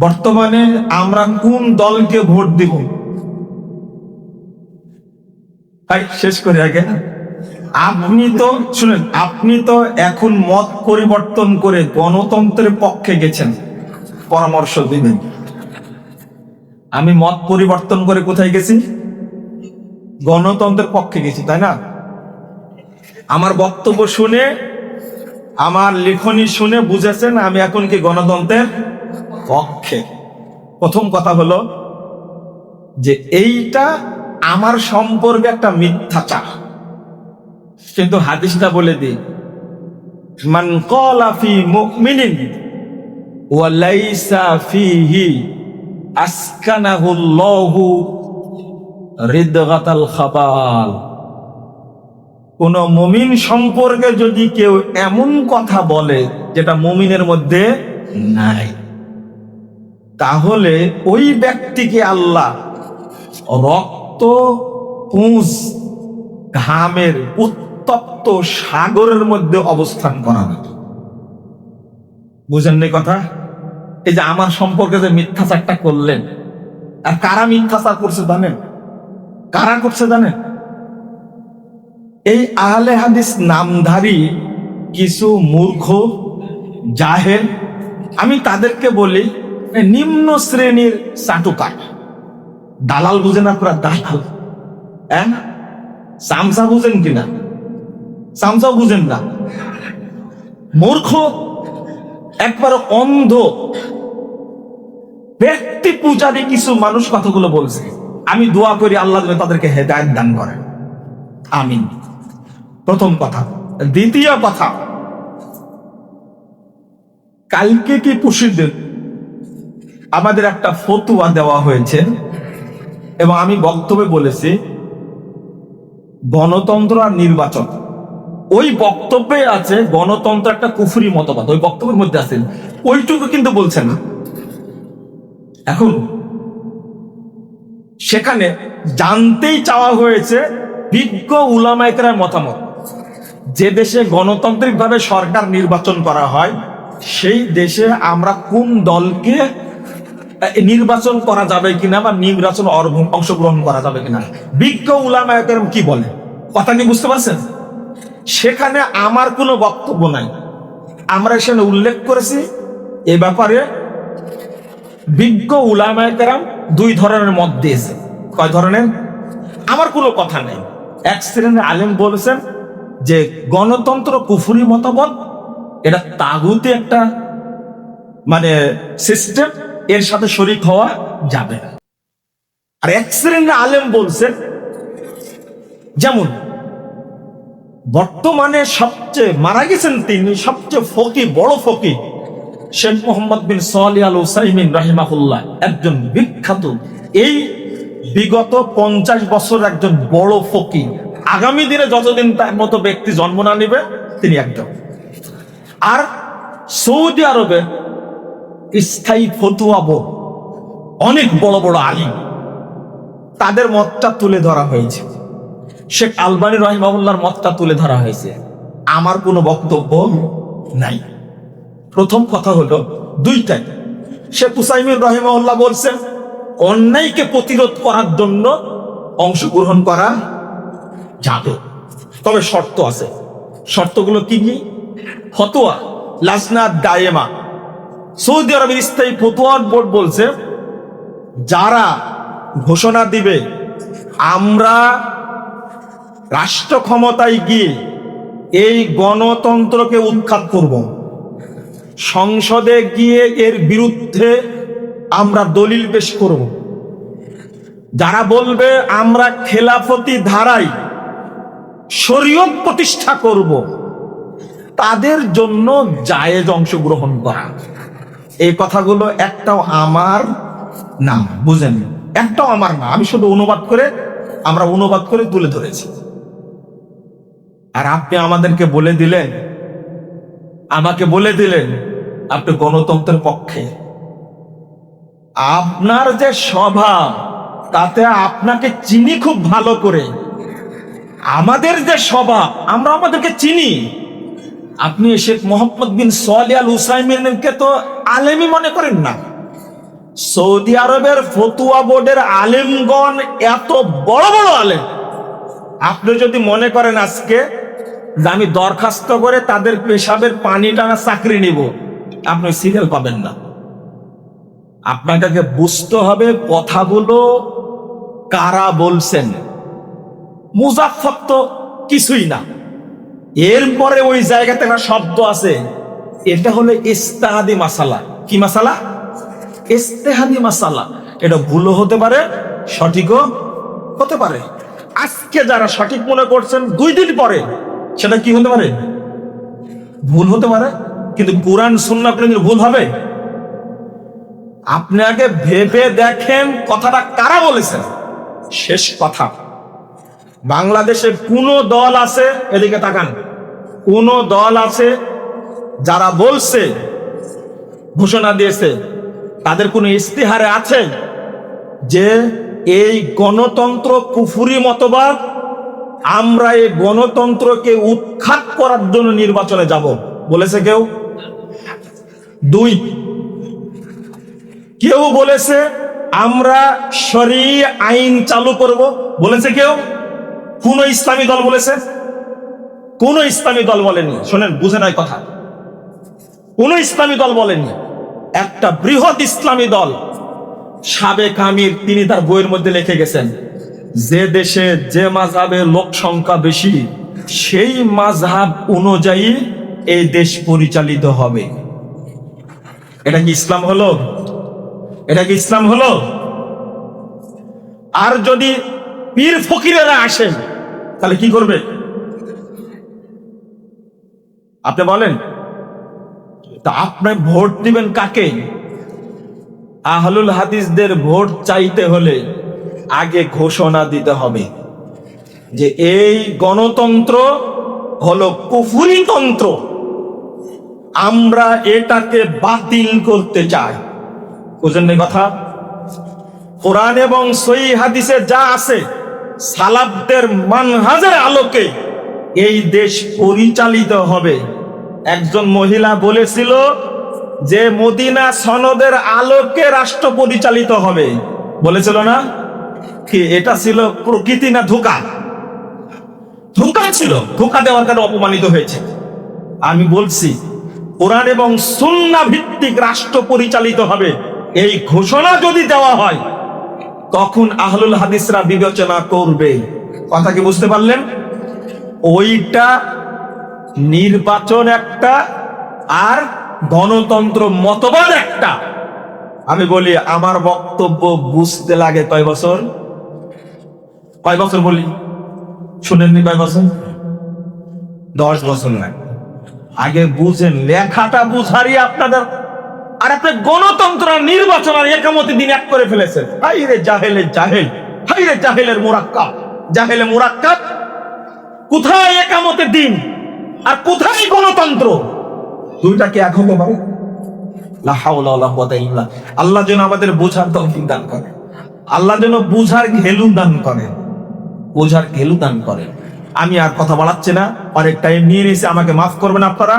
বর্তমানে আমরা কোন দলকে ভোট দিব? শেষ করে আগে। আপনি তো, শুনেন, আপনি তো এখন মত পরিবর্তন করে গণতন্ত্রের পক্ষে গেছেন। পরামর্শ দিবেন। আমি মত পরিবর্তন করে কোথায় গেছি? গণতন্ত্রের পক্ষে গেছি, তাই না? আমার বক্তব্য শুনে, আমার লেখনী শুনে বুঝেছেন আমি এখন কি গণতন্ত্রের পক্ষে প্রথম কথা হলো যে এইটা আমার সম্পর্কে একটা মিথ্যাচার কিন্তু হাদিসটা বলে দিই, মান ক্বালা ফি মুমিনিন, ওয়া লাইসা ফিহি আসকানাহুল্লাহু রিদগাতাল খাবাল। কোন মুমিন সম্পর্কে যদি কেউ এমন কথা বলে যেটা মুমিনের মধ্যে নাই তাহলে ওই ব্যক্তিকে আল্লাহ রক্ত, পুঁজ, ঘামের উত্তপ্ত সাগরের মধ্যে অবস্থান করানো। বুঝেননি কথা? এই যে আমার সম্পর্কে যে মিথ্যাচারটা করলেন, আর কারা মিথ্যাচার করছে জানেন? কারা করছে জানেন? এই আহলে হাদিস নামধারী কিছু মূর্খ, জাহেল, আমি তাদেরকে বলি নিম্ন শ্রেণির চাটুকার দালাল বুঝেন আপনারা দালাল। হ্যাঁ? সামসা বুঝেন কিনা সামসা বুঝেন না। মূর্খ একবার অন্ধ। ব্যক্তি পূজারী কিছু মানুষ কথাগুলো বলছে। আমি দোয়া করি আল্লাহ তাদেরকে হেদায়ত দান করেন। আমিন। প্রথম কথা। দ্বিতীয় কথা। কালকে কি পশুদের আমাদের একটা ফতুয়া দেওয়া হয়েছে এবং আমি বক্তব্যে বলেছি, গণতন্ত্র আর নির্বাচন। ওই বক্তব্যে আছে গণতন্ত্র একটা কুফুরি মতবাদ, ওই বক্তব্যের মধ্যে আছে। ওইটুকু কিন্তু বলছেন এখন, সেখানে জানতেই চাওয়া হয়েছে বিজ্ঞ উলামায়করার মতামত। যে দেশে গণতান্ত্রিকভাবে সরকার নির্বাচন করা হয়, সেই দেশে আমরা কোন দলকে নির্বাচন করা যাবে কিনা বা নির্বাচন অংশগ্রহণ করা যাবে কিনা? বিজ্ঞ উলামায়করাম কি বলে? কথা কি বুঝতে পারছেন? সেখানে আমার কোনো বক্তব্য নাই। আমরা সেখানে উল্লেখ করেছি, এ ব্যাপারে বিজ্ঞ উলামায় কেরাম দুই ধরনের মত দিয়েছে। কয় ধরনের? আমার কোনো কথা নেই। এক শ্রেণির আলেম বলেছেন যে গণতন্ত্র কুফুরি মতবাদ, এটা তাগুতে একটা মানে সিস্টেম এর সাথে শরিক হওয়া যাবে না। আর এক শ্রেণির আলেম বলছেন যেমন, বর্তমানে সবচেয়ে মারা গেছেন তিনি সবচেয়ে ফকি, বড় ফকি, শেখ মোহাম্মদ বিন সালি আল উসাইমিন রাহিমাহুল্লাহ, একজন বিখ্যাত। এই বিগত পঞ্চাশ বছর একজন বড় ফকি। আগামী দিনে যতদিন তার মতো ব্যক্তি জন্ম না নেবে, তিনি একজন। আর সৌদি আরবে স্থায়ী ফতুয়া বোর্ড অনেক বড় বড় আলিম। তাদের মতটা তুলে ধরা হয়েছে। শেখ আলবানী রহিমাউল্লাহর মতটা তুলে ধরা হয়েছে। আমার কোনো বক্তব্য নাই। প্রথম কথা হলো দুইটাই। শেখ হুসাইমিন রহিমাউল্লাহ বলছেন, অন্যায়কে প্রতিরোধ করার জন্য অংশগ্রহণ করা যাবে। তবে শর্ত আছে। শর্তগুলো কি কি? ফতোয়া লাজনা দায়েমা। সৌদি আরবের স্থায়ী ফতোয়ার বোর্ড বলছে, যারা ঘোষণা দিবে, আমরা রাষ্ট্র ক্ষমতায় গিয়ে এই গণতন্ত্রকে উৎখাত করব। সংসদে গিয়ে এর বিরুদ্ধে আমরা দলিল পেশ করব। যারা বলবে, আমরা খেলাফতি ধারায় শরীয়ত প্রতিষ্ঠা করব, তাদের জন্য জায়েজ অংশগ্রহণ করা। এই কথাগুলো একটাও আমার না বুঝেন? একটাও আমার না, আমি শুধু অনুবাদ করে, আমরা অনুবাদ করে তুলে ধরেছি। আর আপনি আমাদেরকে বলে দিলেন, আমাকে বলে দিলেন, আপনি গণতন্ত্রের পক্ষে। আপনার যে স্বভাব তাতে আপনাকে চিনি খুব ভালো করে। আমাদের যে স্বভাব আমরা আমাদেরকে চিনি। আপনি শেখ মোহাম্মদ বিন সোয়ালি আল হুসাইমিনকে তো আলেমই মনে করেন না। সৌদি আরবের ফতুয়া বোর্ডের আলেমগণ এত বড় বড় আলেম। আপনি যদি মনে করেন আজকে যে আমি দরখাস্ত করে তাদের পেশাবের পানি টানা চাকরি নিব, আপনি সিরিয়াল পাবেন না। আপনাকে বুঝতে হবে কথাগুলো কারা বলছেন। মুজাফর তো কিছুই না। এরপরে ওই জায়গাতে একটা শব্দ আছে। এটা হলো ইস্তাহাদি মাসালা। কি মাসালা? ইস্তেহাদি মাসালা। এটা ভুলও হতে পারে, সঠিকও হতে পারে। আজকে যারা সঠিক মনে করছেন, দুই দিন পরে সেটা কি হতে পারে? ভুল হতে পারে, কিন্তু কোরআন সুন্না কোনদিন ভুল হবে। আপনি আগে ভেবে দেখেন কথাটা কারা বলেছেন। শেষ কথা। বাংলাদেশে কোন দল আছে, এদিকে তাকান, কোন দল আছে যারা বলছে, ঘোষণা দিয়েছে, তাদের কোন ইস্তিহারে আছে যে এই গণতন্ত্র কুফুরি মতবাদ, আমরা এই গণতন্ত্রকে উৎখাত করার জন্য নির্বাচনে যাব, বলেছে কেউ? দুই, কেউ বলেছে, আমরা শরী আইন চালু করব, বলেছে কেউ? কোন ইসলামী দল বলেছে? কোন ইসলামী দল বলেনি শোনেন, বুঝে নাই কথা। কোন ইসলামী দল বলেনি একটা বৃহৎ ইসলামী দল, সাবেক আমির, তিনি তার বইয়ের মধ্যে লিখে গেছেন, যে দেশে যে মাঝহাবের লোক সংখ্যা বেশি, সেই মাঝহাব অনুযায়ী এই দেশ পরিচালিত হবে। এটা কি ইসলাম হলো? এটা কি ইসলাম হলো? আর যদি পীর ফকিরেরা আসেন তাহলে কি করবে? আপনি বলেন, তা আপনি ভোট দিবেন কাকে? আহলুল হাদিসদের ভোট চাইতে হলে আগে ঘোষণা দিতে হবে যে এই গণতন্ত্র হলো কুফুরিতন্ত্র আমরা এটাকে বাতিল করতে চাই। বুঝেন কথা? কোরআন এবং সই হাদিসে যা আছে সালাবদের মানহাজের আলোকে এই দেশ পরিচালিত হবে। একজন মহিলা বলেছিল যে, মদিনা সনদের আলোকে রাষ্ট্র পরিচালিত হবে। বলেছিল না? কি, এটা ছিল প্রকৃতি না ধোকা? ধোকা ছিল। ধোকা দেওয়ার কারণে অপমানিত হয়েছে। আমি বলছি, কোরআন এবং সুন্না ভিত্তিক রাষ্ট্র পরিচালিত হবে। এই ঘোষণা যদি দেওয়া হয় তখন আহলুল হাদিসরা বিবেচনা করবে। কথা কি বুঝতে পারলেন? ওইটা নির্বাচন একটা আর গণতন্ত্র মতবাদ একটা। আমি বলি, আমার বক্তব্য বুঝতে লাগে কয় বছর? কয় বছর বলি? শুনেননি কয় বছর? দশ বছর না আগে বুঝেন, লেখাটা বুঝারই আপনাদের আর আপনি গণতন্ত্র নির্বাচন আর একামতি দিন এক করে ফেলেছেন। হাই রে জাহেলের জাহেল হাই রে জাহেলের মোরাক্কাব জাহেলে মোরাক্কাব কোথায় একামতের দিন? আর কোথায় গণতন্ত্র? দুইটাকে এক হতে পারে। আল্লাহ যেন আমাদের বোঝার তৌফিক দান করে আল্লাহ যেন বোঝার ঘেলু দান করে বোঝার ঘেলু দান করে আমি আর কথা বাড়াচ্ছি না। অনেক টাইম নিয়ে নিয়েছি, আমাকে মাফ করবেন আপনারা।